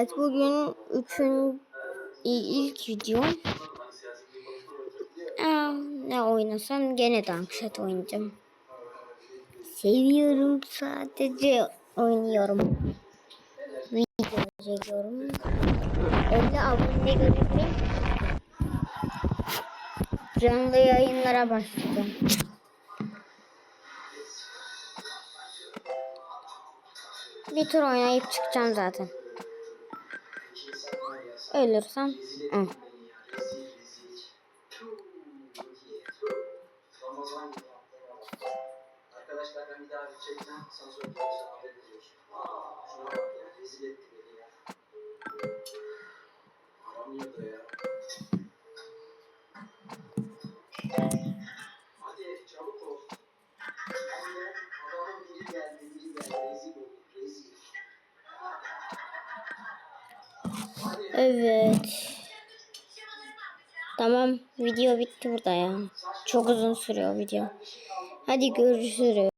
Evet bugün üçün ilk video. Ne oynasam gene Dunkshot oynayacağım. Seviyorum sadece oynuyorum. Video çekiyorum. 50 abone görünce canlı yayınlara başlayacağım. Bir tur oynayıp çıkacağım zaten. Ölürsem. Hı. Ramazan gibi Evet. Tamam video bitti burada ya. Çok uzun sürüyor video. Hadi görüşürüz.